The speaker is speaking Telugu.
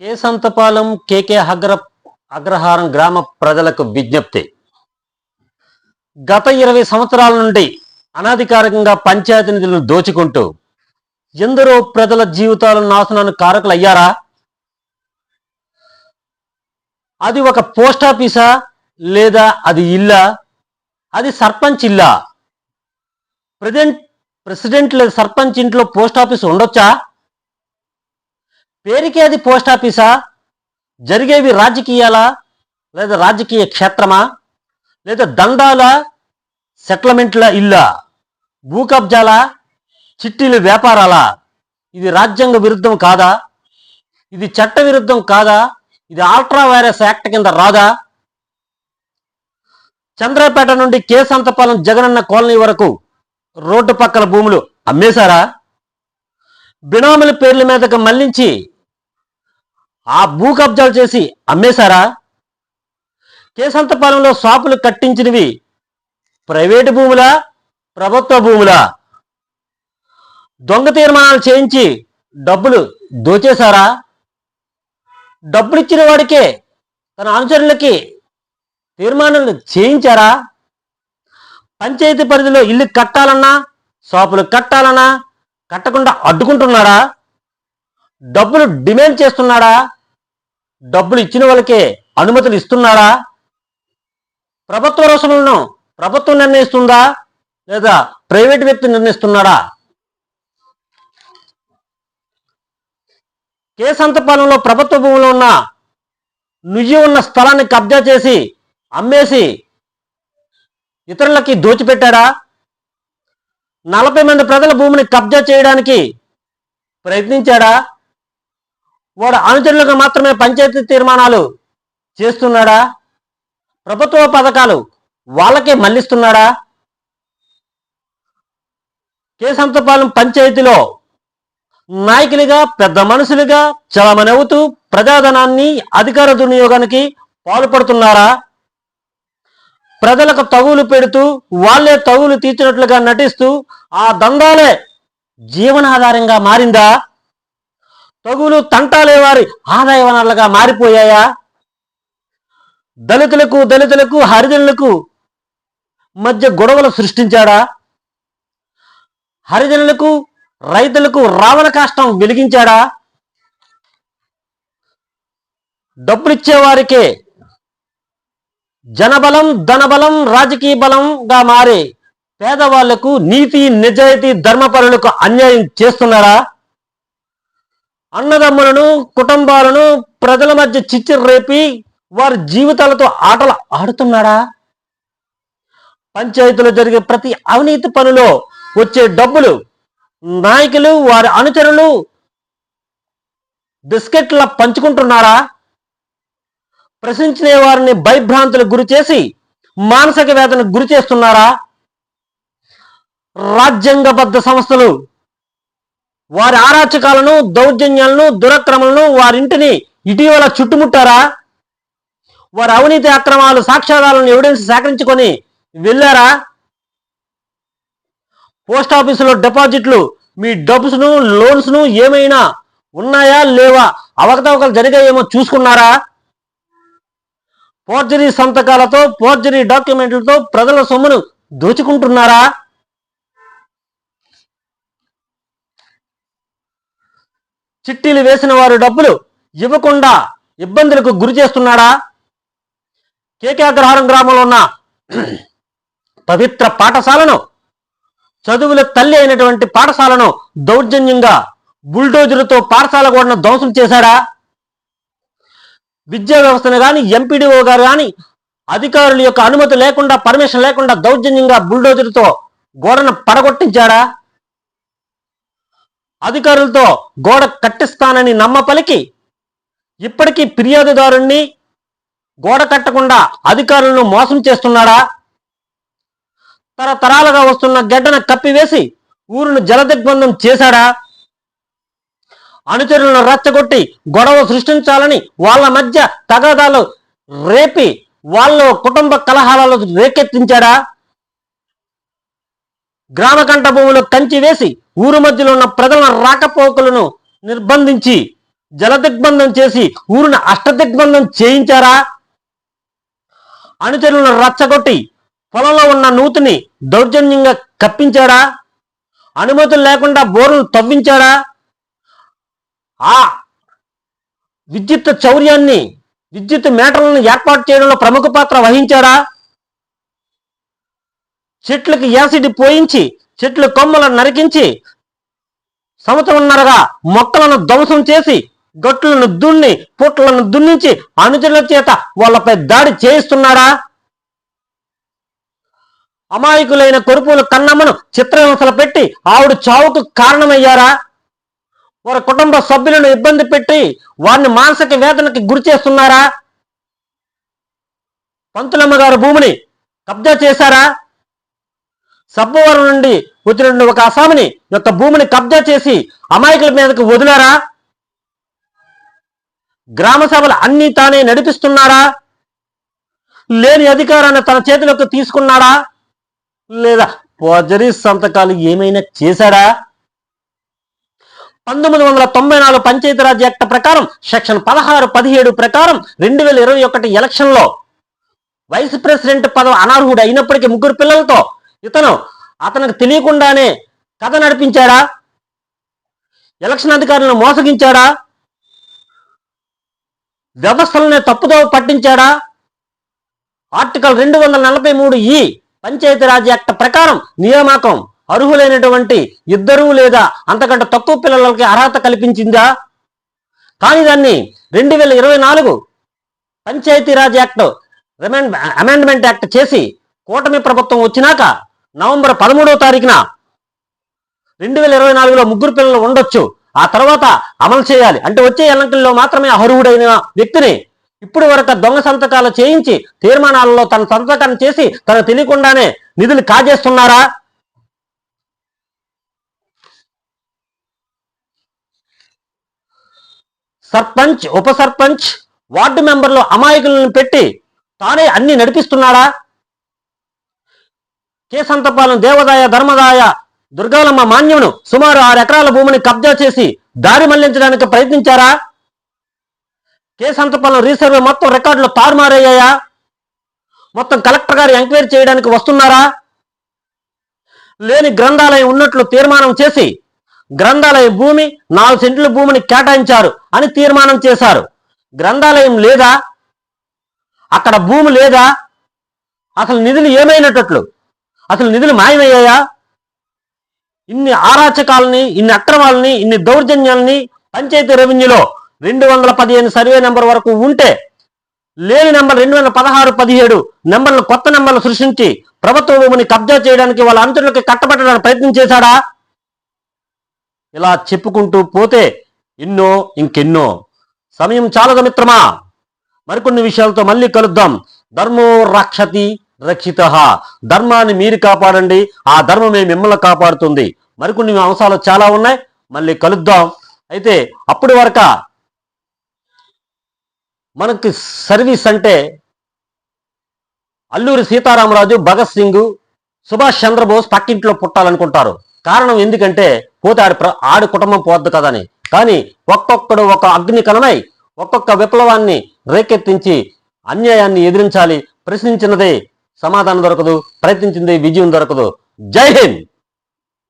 కేసంతపాలెం కేకే అగ్ర అగ్రహారం గ్రామ ప్రజలకు విజ్ఞప్తి. గత ఇరవై సంవత్సరాల నుండి అనధికారికంగా పంచాయతీ నిధులను దోచుకుంటూ ఎందరో ప్రజల జీవితాల నాశనానికి కారకులయ్యారా? అది ఒక పోస్ట్ ఆఫీసా లేదా అది ఇల్లా? అది సర్పంచ్ ఇల్లా? ప్రెసిడెంట్ ప్రెసిడెంట్ లేదా సర్పంచ్ ఇంట్లో పోస్ట్ ఆఫీస్ ఉండొచ్చా? పేరుకి అది పోస్ట్ ఆఫీసా? జరిగేవి రాజకీయాలా? లేదా రాజకీయ క్షేత్రమా? లేదా దండాల? సెటిల్మెంట్ల ఇల్లా? భూకబ్జాలా? చిట్టీల వ్యాపారాలా? ఇది రాజ్యాంగ విరుద్ధం కాదా? ఇది చట్ట విరుద్ధం కాదా? ఇది ఆల్ట్రా వైరస్ యాక్ట్ కింద రాదా? చంద్రపేట నుండి కేసంతపాలెం జగనన్న కాలనీ వరకు రోడ్డు పక్కల భూములు అమ్మేశారా? బినామల పేర్ల మీదకు మళ్ళించి ఆ భూ కబ్జాలు చేసి అమ్మేశారా? కేసంతపాలెంలో షాపులు కట్టించినవి ప్రైవేటు భూములా ప్రభుత్వ భూములా? దొంగ తీర్మానాలు చేయించి డబ్బులు దోచేశారా? డబ్బులు ఇచ్చిన వాడికే తన అనుచరులకి తీర్మానాలు చేయించారా? పంచాయతీ పరిధిలో ఇల్లు కట్టాలన్నా షాపులు కట్టాలన్నా కట్టకుండా అడ్డుకుంటున్నాడా డబ్బులు డిమాండ్ చేస్తున్నాడా? డబ్బులు ఇచ్చిన వాళ్ళకే అనుమతులు ఇస్తున్నాడా? ప్రభుత్వ రుసుములను ప్రభుత్వం నిర్ణయిస్తుందా? లేదా ప్రైవేట్ వ్యక్తి నిర్ణయిస్తున్నాడా? కేసంతపాలెంలో ప్రభుత్వ భూమిలో ఉన్న నుయ్యి ఉన్న స్థలాన్ని కబ్జా చేసి అమ్మేసి ఇతరులకి దోచిపెట్టాడా? నలభై మంది ప్రజల భూమిని కబ్జా చేయడానికి ప్రయత్నించాడా? వాడు అనుచరులకు మాత్రమే పంచాయతీ తీర్మానాలు చేస్తున్నాడా? ప్రభుత్వ పథకాలు వాళ్ళకే మళ్ళిస్తున్నాడా? కేసంతపాలెం పంచాయతీలో నాయకులుగా పెద్ద మనుషులుగా చలమని అవుతూ ప్రజాధనాన్ని అధికార దుర్వినియోగానికి పాల్పడుతున్నారా? ప్రజలకు తగులు పెడుతూ వాళ్ళే తగులు తీర్చినట్లుగా నటిస్తూ ఆ దందాలే జీవనాధారంగా మారిందా? తగులు తంటాలే వారి ఆదాయ వనరులుగా మారిపోయాయా? దళితులకు దళితులకు హరిజనులకు మధ్య గొడవలు సృష్టించాడా? హరిజనులకు రైతులకు రావణ కాష్టం వెలిగించాడా? డబ్బులిచ్చేవారికే జనబలం ధనబలం రాజకీయ బలంగా మారి పేదవాళ్ళకు నీతి నిజాయితీ ధర్మపరులకు అన్యాయం చేస్తున్నారా? అన్నదమ్ములను కుటుంబాలను ప్రజల మధ్య చిచ్చు రేపి వారి జీవితాలతో ఆటలు ఆడుతున్నాడా? పంచాయతీలో జరిగే ప్రతి అవినీతి పనిలో వచ్చే డబ్బులు నాయకులు వారి అనుచరులు బిస్కెట్ల పంచుకుంటున్నారా? ప్రశ్నించిన వారిని భయభ్రాంతులకు గురి చేసి మానసిక వేదనకు గురి చేస్తున్నారా? రాజ్యాంగబద్ధ సంస్థలు వారి ఆరాచకాలను దౌర్జన్యాలను దురక్రమలను వారింటిని ఇటీవల చుట్టుముట్టారా? వారి అవినీతి అక్రమాలు సాక్ష్యాధారాలను ఎవిడెన్స్ సేకరించుకొని వెళ్ళారా? పోస్ట్ ఆఫీసులో డిపాజిట్లు మీ డబ్బుస్ను లోన్స్ను ఏమైనా ఉన్నాయా లేవా? అవకతవకలు జరిగాయేమో చూసుకున్నారా? ఫోర్జరీ సంతకాలతో ఫోర్జరీ డాక్యుమెంట్లతో ప్రజల సొమ్మును దోచుకుంటున్నారా? చిట్టీలు వేసిన వారు డబ్బులు ఇవ్వకుండా ఇబ్బందులకు గురి చేస్తున్నాడా? కేకే అగ్రహారం గ్రామంలో ఉన్న పవిత్ర పాఠశాలను చదువుల తల్లి అయినటువంటి పాఠశాలను దౌర్జన్యంగా బుల్డోజర్తో పాఠశాల గోడను ధ్వంసం చేశాడా? విద్యా వ్యవస్థను కానీ ఎంపీడీఓ గారు కానీ అధికారుల యొక్క అనుమతి లేకుండా పర్మిషన్ లేకుండా దౌర్జన్యంగా బుల్డోజర్తో గోడను పడగొట్టించాడా? అధికారులతో గోడ కట్టిస్తానని నమ్మ పలికి ఇప్పటికీ ఫిర్యాదుదారుణ్ణి గోడ కట్టకుండా అధికారులను మోసం చేస్తున్నాడా? తరతరాలుగా వస్తున్న గడ్డను కప్పివేసి ఊరును జలదిగ్బంధం చేశాడా? అనుచరులను రచ్చగొట్టి గొడవ సృష్టించాలని వాళ్ళ మధ్య తగాదాలు రేపి వాళ్ళ కుటుంబ కలహాలలో రేకెత్తించాడా? గ్రామకంట భూములు కంచి వేసి ఊరు మధ్యలో ఉన్న ప్రజల రాకపోకలను నిర్బంధించి జలదిగ్బంధం చేసి ఊరిని అష్టదిగ్బంధం చేయించారా? అనుచరులను రచ్చగొట్టి పొలంలో ఉన్న నూతిని దౌర్జన్యంగా కప్పించాడా? అనుమతులు లేకుండా బోర్లు తవ్వించాడా? ఆ విద్యుత్ చౌర్యాన్ని విద్యుత్ మేటలను ఏర్పాటు చేయడంలో ప్రముఖ పాత్ర వహించాడా? చెట్లకు యాసిడ్ పోయించి చెట్ల కొమ్మలను నరికించి సంవత్సరంన్నరగా మొక్కలను ధ్వంసం చేసి గట్లను దున్ని పుట్లను దున్నించి అనుచరుల చేత వాళ్ళపై దాడి చేయిస్తున్నాడా? అమాయకులైన కొరుపుల కన్నమ్మను చిత్రహింసలు పెట్టి ఆవిడ చావుకు కారణమయ్యారా? వారి కుటుంబ సభ్యులను ఇబ్బంది పెట్టి వారిని మానసిక వేదనకి గురి చేస్తున్నారా? పంతులమ్మ గారి భూమిని కబ్జా చేశారా? సబ్బవరం నుండి వచ్చిన ఒక అసామిని యొక్క భూమిని కబ్జా చేసి అమాయకుల మీదకి వదిలారా? గ్రామ సభలు అన్ని తానే నడిపిస్తున్నారా? లేని అధికారాన్ని తన చేతిలోకి తీసుకున్నాడా? లేదా పోజరీ సంతకాలు ఏమైనా చేశాడా? పంతొమ్మిది వందల తొంభై నాలుగు పంచాయతీరాజ్ యాక్ట్ ప్రకారం సెక్షన్ పదహారు పదిహేడు ప్రకారం రెండు వేల ఇరవై ఒకటి ఎలక్షన్లో వైస్ ప్రెసిడెంట్ పదవి అనర్హుడు అయినప్పటికీ ముగ్గురు పిల్లలతో ఇతను అతనికి తెలియకుండానే కథ నడిపించాడా? ఎలక్షన్ అధికారులను మోసగించాడా? వ్యవస్థలనే తప్పుతో పట్టించాడా? ఆర్టికల్ రెండు వందల నలభై మూడు ఈ పంచాయతీరాజ్ యాక్ట్ ప్రకారం నియామకం అర్హులైనటువంటి ఇద్దరు లేదా అంతకంటే తక్కువ పిల్లలకి అర్హత కల్పించిందా? కానీ దాన్ని రెండు వేల ఇరవై నాలుగు పంచాయతీరాజ్ యాక్ట్ అమెండ్మెంట్ యాక్ట్ చేసి కూటమి ప్రభుత్వం వచ్చినాక నవంబర్ పదమూడవ తారీఖున రెండు వేల ఇరవై నాలుగులో ముగ్గురు పిల్లలు ఉండొచ్చు. ఆ తర్వాత అమలు చేయాలి. అంటే వచ్చే ఎన్నికల్లో మాత్రమే అర్హుడైన వ్యక్తిని ఇప్పుడు వరకు దొంగ సంతకాలు చేయించి తీర్మానాలలో తన సంతకాన్ని చేసి తనకు తెలియకుండానే నిధులు కాజేస్తున్నారా? సర్పంచ్ ఉప సర్పంచ్ వార్డు మెంబర్లు అమాయకులను పెట్టి తానే అన్ని నడిపిస్తున్నాడా? కేసంతపాలెం దేవదాయ ధర్మదాయ దుర్గాలమ్మ మాన్యమును సుమారు ఆరు ఎకరాల భూమిని కబ్జా చేసి దారి మళ్ళించడానికి ప్రయత్నించారా? కేసంతపాలెం రీసర్వే మొత్తం రికార్డులు తారుమారయ్యాయా? మొత్తం కలెక్టర్ గారు ఎంక్వైరీ చేయడానికి వస్తున్నారా? లేని గ్రంథాలయం ఉన్నట్లు తీర్మానం చేసి గ్రంథాలయ భూమి నాలుగు సెంట్ల భూమిని కేటాయించారు అని తీర్మానం చేశారు. గ్రంథాలయం లేదా? అక్కడ భూమి లేదా? అసలు నిధులు ఏమైనట్లు అసలు నిధులు మాయమయ్యాయా? ఇన్ని ఆరాచకాలని ఇన్ని అక్రమాలని ఇన్ని దౌర్జన్యాలని పంచాయతీ రెవెన్యూలో రెండు వందల పదిహేను సర్వే నెంబర్ వరకు ఉంటే లేని నెంబర్ రెండు వందల పదహారు పదిహేడు నెంబర్లు కొత్త నెంబర్లు సృష్టించి ప్రభుత్వ భూమిని కబ్జా చేయడానికి వాళ్ళ అంతులకి కట్టబెట్టడానికి ప్రయత్నం చేశాడా? ఇలా చెప్పుకుంటూ పోతే ఎన్నో ఇంకెన్నో. సమయం చాలదు మిత్రమా. మరికొన్ని విషయాలతో మళ్ళీ కలుద్దాం. ధర్మో రక్షతి. రక్షిత. ధర్మాన్ని మీరు కాపాడండి ఆ ధర్మమే మిమ్మల్ని కాపాడుతుంది. మరికొన్ని అంశాలు చాలా ఉన్నాయి మళ్ళీ కలుద్దాం. అయితే అప్పటి వరక మనకి సర్వీస్ అంటే అల్లూరి సీతారామరాజు భగత్ సింగ్ సుభాష్ చంద్రబోస్ పక్కింట్లో పుట్టాలనుకుంటారు. కారణం ఎందుకంటే పోతే ఆడి ప్ర- ఆడి కుటుంబం పోద్దు కదని. కానీ ఒక్కొక్కడు ఒక అగ్ని కలనై ఒక్కొక్క విప్లవాన్ని రేకెత్తించి అన్యాయాన్ని ఎదిరించాలి ప్రశ్నించినదే సమాధానం దొరకదు ప్రయత్నించింది విజయం దొరకదు. జై హింద్!